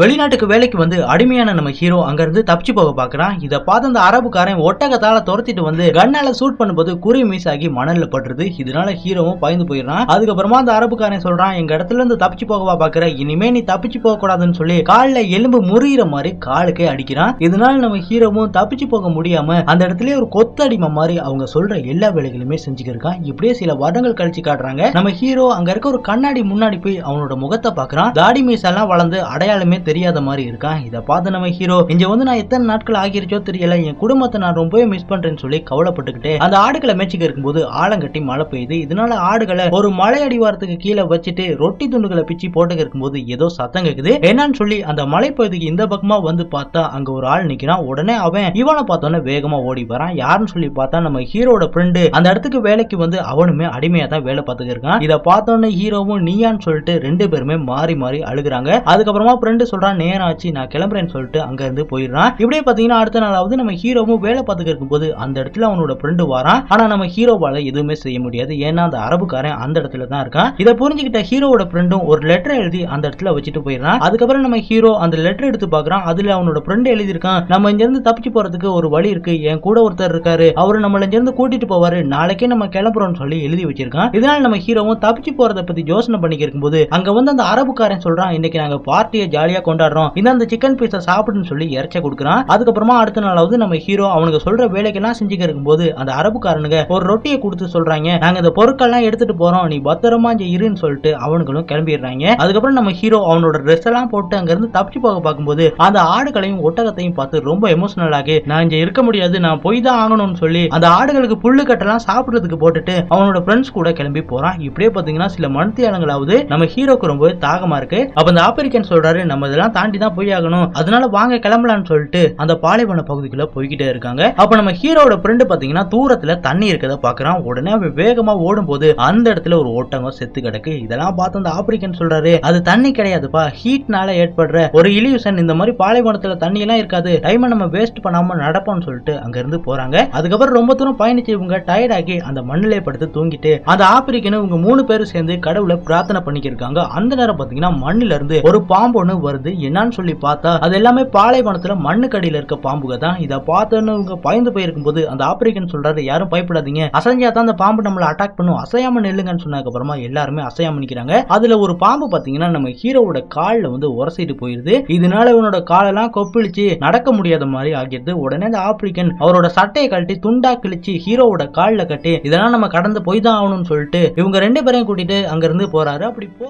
வெளிநாட்டுக்கு வேலைக்கு வந்து அடிமையான நம்ம ஹீரோ அங்கிருந்து தப்பிச்சு போக பாக்குறான் இதை பார்த்து அந்த அரபுக்காரன் ஒட்டகத்தால துரத்திட்டு வந்து கண்ணால சூட் பண்ணும்போது குறி மிஸ் ஆகி மணல்ல பட்டுருது. இதனால ஹீரோவும் பயந்து போயிடுறான். அதுக்கப்புறமா அந்த அரபுக்காரன் சொல்றான் எங்க இடத்துல இருந்து தப்பிச்சு போகவா பாக்குற இனிமே நீ தப்பிச்சு போக கூடாதுன்னு சொல்லி காலில் எலும்பு முறிகிற மாதிரி காலுக்கே அடிக்கிறான். இதனால நம்ம ஹீரோவும் தப்பிச்சு போக முடியாம அந்த இடத்துல ஒரு கொத்தடிமை மாதிரி அவங்க சொல்ற எல்லா வேலைகளுமே செஞ்சுக்கிருக்கான். இப்படியே சில வருடங்கள் கழிச்சு காட்டுறாங்க. நம்ம ஹீரோ அங்க இருக்க ஒரு கண்ணாடி முன்னாடி போய் அவனோட முகத்தை பாக்குறான் தாடி மீசெல்லாம் வளர்ந்து அடையாளமே தெரியாத மாதிரி இருக்கான் இதை பார்த்து நம்ம ஹீரோ இங்க வந்து நான் எத்தனை நாட்கள் ஆகிருச்சோ தெரியல என் குடும்பத்தை நான் ரொம்பவே மிஸ் பண்றேன்னு சொல்லி கவலைப்பட்டுக்கிட்டு அந்த ஆடுகளை மேய்ச்சிக்க இருக்கும்போது ஆலங்கட்டி மழை பெய்யுது. இதனால ஆடுகளை ஒரு மலை அடிவாரத்துக்கு கீழே வச்சுட்டு ரொட்டி துண்டுகளை பிச்சு போட்டுக்க இருக்கும்போது ஏதோ சத்தம் கேக்குது. என்னன்னு சொல்லி அந்த மலைப்பகுதிக்கு இந்த பக்கமா வந்து பார்த்தா அங்க ஒரு ஆள் நிக்கிறான். உடனே அவன் இவனை பார்த்தோன்னே வேகமா ஓடி வரான். யாருன்னு சொல்லி பார்த்தா நம்ம ஹீரோட ஃப்ரெண்டு அந்த இடத்துக்கு வேலைக்கு வந்து அவனுமே அடிமையா தான் வேலை பார்த்துக்க இருக்கான். இதை பார்த்தோன்னே ஹீரோவும் நீயான்னு சொல்லிட்டு ரெண்டு பேருமே மாறி மாறி அழுகுறாங்க. அதுக்கப்புறமா ஃப்ரெண்டு சொல்றான் நேரம் ஆச்சு நான் கிளம்புறேன்னு சொல்லிட்டு அங்க இருந்து போயிடுறான். இப்படியே பாத்தீங்கன்னா அடுத்த நாளாவது நம்ம ஹீரோவும் வேலை பார்த்துக்க இருக்கும்போது அந்த இடத்துல அவனோட ஃப்ரெண்டு வரான். ஆனா நம்ம ஹீரோவால எதுவுமே செய்ய முடியாது. ஏன்னா அந்த அரபுக்காரன் அந்த இடத்துல தான் இருக்கான். இதை புரிஞ்சுக்கிட்ட ஹீரோவோட ஃப்ரெண்டும் ஒரு லெட்டர் எழுதி அந்த இடத்துல வச்சுட்டு போயிடுறான். அதுக்கப்புறம் நம்ம ஹீரோ அந்த லெட்டர் எடுத்து பாக்குறான் அதுல அவனோட ஃப்ரெண்டு எழுதியிருக்கான் நம்ம இங்க இருந்து தப்பிச்சு போறதுக்கு ஒரு வழி இருக்கு. என் கூட ஒருத்தர் இருக்காரு. அவர் நம்மள இங்க இருந்து கூட்டிட்டு போவாரு. நாளைக்கே நம்ம கிளம்புறோம்னு சொல்லி எழுதி வச்சிருக்கான். இதனால நம்ம ஹீரோவும் தப்பிச்சு போறத பத்தி யோசனை பண்ணிக்க இருக்கும்போது அங்க வந்து அந்த அரபுக்காரன் சொல்றான் இன்னைக்கு நாங்க பார்ட்டியை ஜாலியா கொண்டாடுறோம். இந்த அந்த சிக்கன் பீஸை சாப்பிடுன்னு சொல்லி இறைச்ச கொடுக்குறான். அதுக்கப்புறமா அடுத்த நாளாவது நம்ம ஹீரோ அவனுக்கு சொல்ற வேலைக்கெல்லாம் செஞ்சுக்க இருக்கும்போது அந்த அரபுக்காரனுங்க ஒரு ரொட்டியை கொடுத்து சொல்றாங்க. நாங்க இந்த பொருட்கள்லாம் எடுத்துட்டு போறோம். நீ பத்திரமா இங்க இருன்னு சொல்லிட்டு அவனுங்களும் கிளம்பிடுறாங்க. அதுக்கப்புறம் நம்ம ஹீரோ அவனோட ட்ரெஸ் எல்லாம் போட்டு அங்க இருந்து தப்பிச்சு போக பார்க்கும்போது அந்த ஆடுகளையும் ஒட்டகத்தையும் பார்த்து ரொம்ப எமோஷனல் ஆகி நான் இங்க இருக்க முடியாது நான் போய் தான் ஆகணும்னு சொல்லி அந்த ஆடுகளுக்கு புல்லு கட்டெல்லாம் சாப்பிடுறதுக்கு போட்டுட்டு அவனோட ஃப்ரெண்ட்ஸ் கூட கிளம்பி போறான். இப்படியே பாத்தீங்கன்னா சில மனத்தியாளங்களாவது நம்ம ஹீரோக்கு ரொம்ப தாகமா இருக்கு. அப்ப அந்த ஆப்பிரிக்கன் சொல்றாரு நம்ம இதெல்லாம் தாண்டி தான் போய் ஆகணும். அதனால வாங்க கிளம்பலாம்னு சொல்லிட்டு அந்த பாலைவன பகுதிக்குள்ள போய்கிட்டே இருக்காங்க. அப்ப நம்ம ஹீரோட ஃப்ரெண்டு பாத்தீங்கன்னா தூரத்துல தண்ணி இருக்கிறத பாக்குறான். உடனே அவன் வேகமா ஓடும்போது அந்த இடத்துல ஒரு ஓட்டங்க செத்து கிடக்கு. இதெல்லாம் பார்த்து அந்த ஆப்பிரிக்கன் சொல்றாரு அது தண்ணி கிடையாதுப்பா. ஹீட்னால ஏற்படுற ஒரு இலியூஷன் இந்த மாதிரி பாலைவனத்துல தண்ணி எல்லாம் இருக்காது. டைமை நம்ம வேஸ்ட் பண்ணாம நடப்போம்னு சொல்லிட்டு அங்க இருந்து போறாங்க. அதுக்கப்புறம் ரொம்ப தூரம் பயணிச்சு இவங்க டயர்ட் அந்த மண்ணிலே படுத்து தூங்கிட்டு அந்த ஆப்பிரிக்கனு இவங்க மூணு பேரும் சேர்ந்து கடவுளை பிரார்த்தனை பண்ணிக்கிருக்காங்க அந்த நேரம் பாத்தீங்கன்னா மண்ணுல இருந்து ஒரு பாம்பு ஒண்ணு வருது என்னன்னு சொல்லி பார்த்தா அது எல்லாமே பாலைவனத்துல மண்ணுக்கடியில இருக்க பாம்புக தான். இதை பார்த்தோன்னு பயந்து போயிருக்கும் போது அந்த ஆப்பிரிக்கன் சொல்றாரு யாரும் பயப்படாதீங்க. அசைஞ்சா தான் அந்த பாம்பு நம்மளை அட்டாக் பண்ணும். அசையாம நில்லுங்கன்னு சொன்னதுக்கு அப்புறமா எல்லாருமே அசையாம நிக்கிறாங்க. அதுல ஒரு பாம்பு பாத்தீங்கன்னா நம்ம ஹீரோவோட கால்ல வந்து உரசிட்டு போயிருது. இதனால இவனோட காலெல்லாம் கொப்பிழிச்சு நடக்க முடியாத மாதிரி ஆகிடுது. உடனே அந்த ஆப்பிரிக்கன் அவரோட சட்டையை கழட்டி துண்டா கிழிச்சு ஹீரோவோட கால்ல கட்டி இதெல்லாம் நம்ம கடந்து போய் தான் ஆகணும்னு சொல்லிட்டு இவங்க ரெண்டு பேரையும் கூட்டிட்டு அங்கிருந்து போறாரு. அப்படி போ